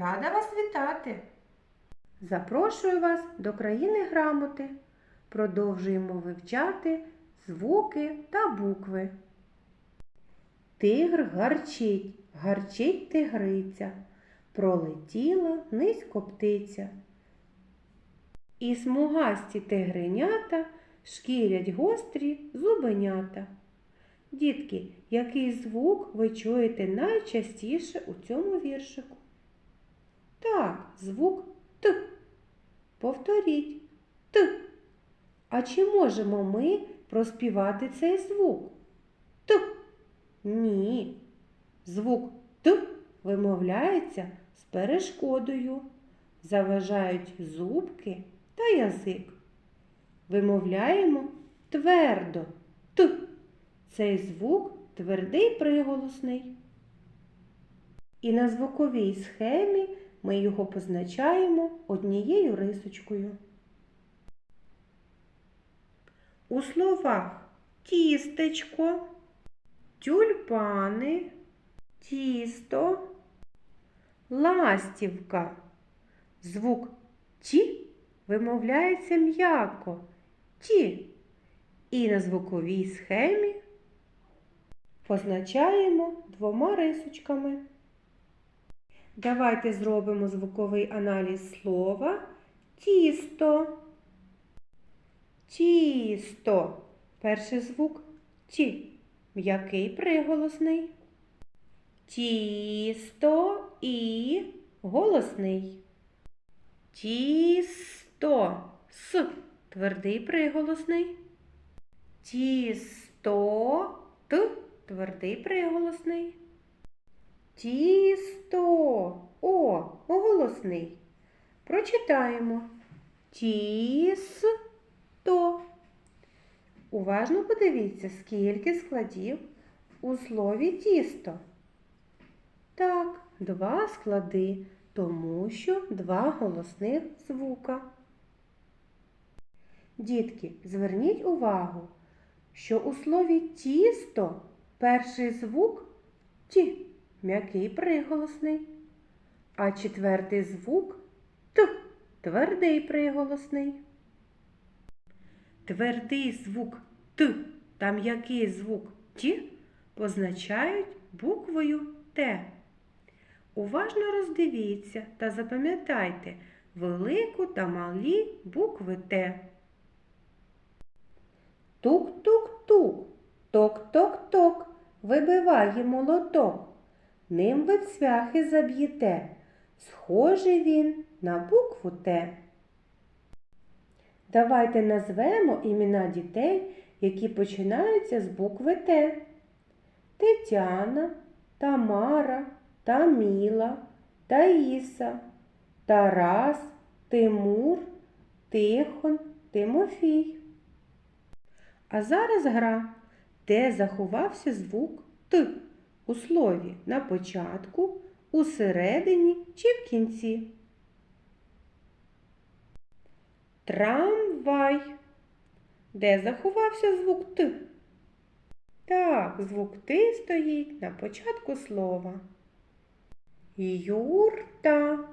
Рада вас вітати! Запрошую вас до країни грамоти. Продовжуємо вивчати звуки та букви. Тигр гарчить, гарчить тигриця, пролетіла низько птиця. І смугасті тигренята шкірять гострі зубенята. Дітки, який звук ви чуєте найчастіше у цьому віршику? Так, звук Т. Повторіть Т. А чи можемо ми проспівати цей звук? Т. Ні. Звук Т вимовляється з перешкодою. Заважають зубки та язик. Вимовляємо твердо Т. Цей звук твердий приголосний. І на звуковій схемі ми його позначаємо однією рисочкою. У словах тістечко, тюльпани, тісто, ластівка. Звук ті вимовляється м'яко ті. І на звуковій схемі позначаємо двома рисочками. Давайте зробимо звуковий аналіз слова тісто. Тісто. Перший звук ті. М'який приголосний. Тісто і голосний. Тісто. С. Твердий приголосний. Тісто. Т. Твердий приголосний. Тісто. Голосний. Прочитаємо. Тісто. Уважно подивіться, скільки складів у слові тісто. Так, два склади, тому що два голосних звука. Дітки, зверніть увагу, що у слові тісто перший звук ті м'який приголосний, а четвертий звук т твердий приголосний. Твердий звук Т та м'який звук Т позначають буквою Т. Уважно роздивіться та запам'ятайте велику та малі букви Т. Тук-тук-тук, ток-ток-ток, вибиває молоток. Ним ви цвяхи заб'єте. Схожий він на букву Т. Давайте назвемо імена дітей, які починаються з букви Т. Тетяна, Тамара, Таміла, Таїса, Тарас, Тимур, Тихон, Тимофій. А зараз гра, де заховався звук Т у слові на початку, у середині чи в кінці. Трамвай. Де заховався звук Т? Так, звук Т стоїть на початку слова. Юрта.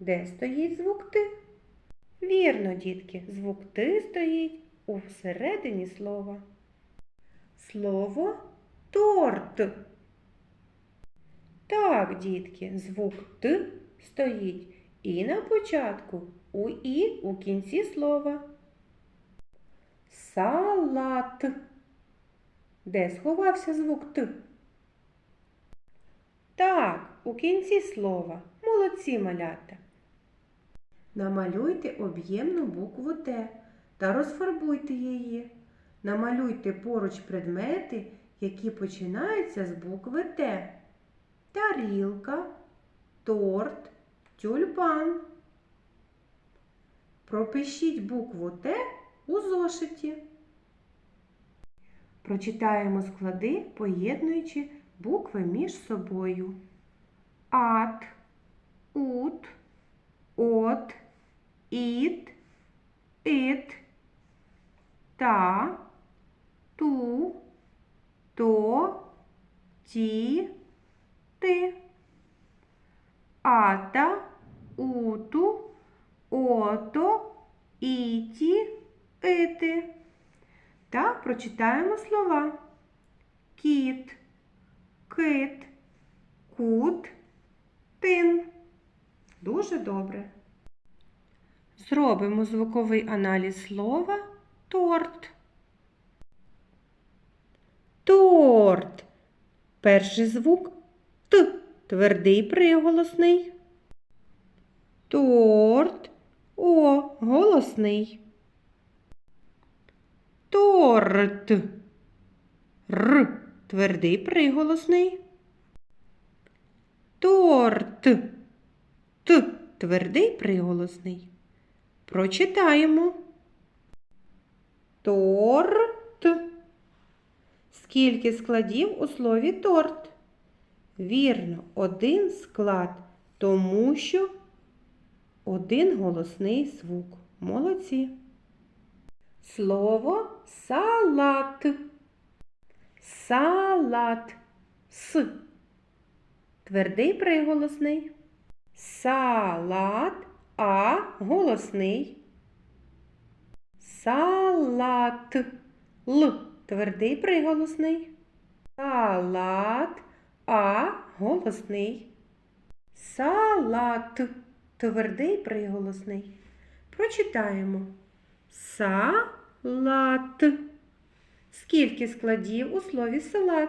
Де стоїть звук Т? Вірно, дітки, звук Т стоїть у середині слова. Слово торт. Так, дітки, звук Т стоїть і на початку, у І у кінці слова. Салат. Де сховався звук Т? Так, у кінці слова. Молодці малята. Намалюйте об'ємну букву Т та розфарбуйте її. Намалюйте поруч предмети, які починаються з букви Т. Тарілка, торт, тюльпан. Пропишіть букву Т у зошиті. Прочитаємо склади, поєднуючи букви між собою. Ат, ут, от, іт, ит, та, ту, то, ті, ти. Ата, уту, ото, іті, ити. Так, прочитаємо слова. Кіт, кит, кут, тин. Дуже добре. Зробимо звуковий аналіз слова торт. Торт. Перший звук. Твердий приголосний. Торт. О. Голосний. Торт. Р. Твердий приголосний. Торт. Т. Твердий приголосний. Прочитаємо. Торт. Скільки складів у слові торт? Вірно, один склад, тому що один голосний звук. Молодці. Слово салат. Салат. С. Твердий приголосний. Салат. А голосний. Салат. Л. Твердий приголосний. Салат. А голосний. Салат. Твердий приголосний. Прочитаємо. Салат. Скільки складів у слові салат?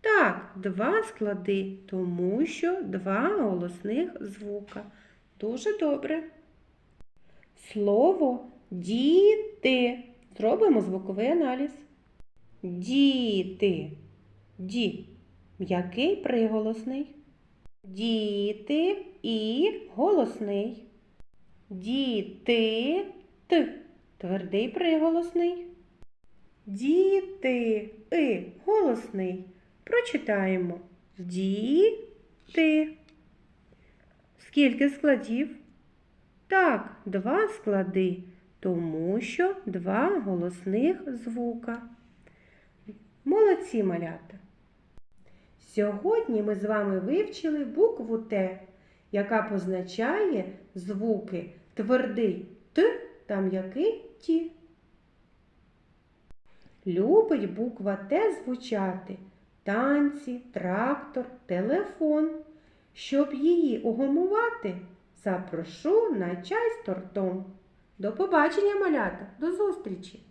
Так, два склади, тому що два голосних звука. Дуже добре. Слово діти. Зробимо звуковий аналіз. Діти. Ді. М'який приголосний. Діти і голосний. Діти т. Твердий приголосний. Діти и голосний. Прочитаємо. Діти. Скільки складів? Так, два склади, тому що два голосних звука. Молодці малята! Сьогодні ми з вами вивчили букву Т, яка позначає звуки твердий Т та м'який Ті. Любить буква Т звучати танці, трактор, телефон. Щоб її угомувати, запрошу на чай з тортом. До побачення, малята, до зустрічі!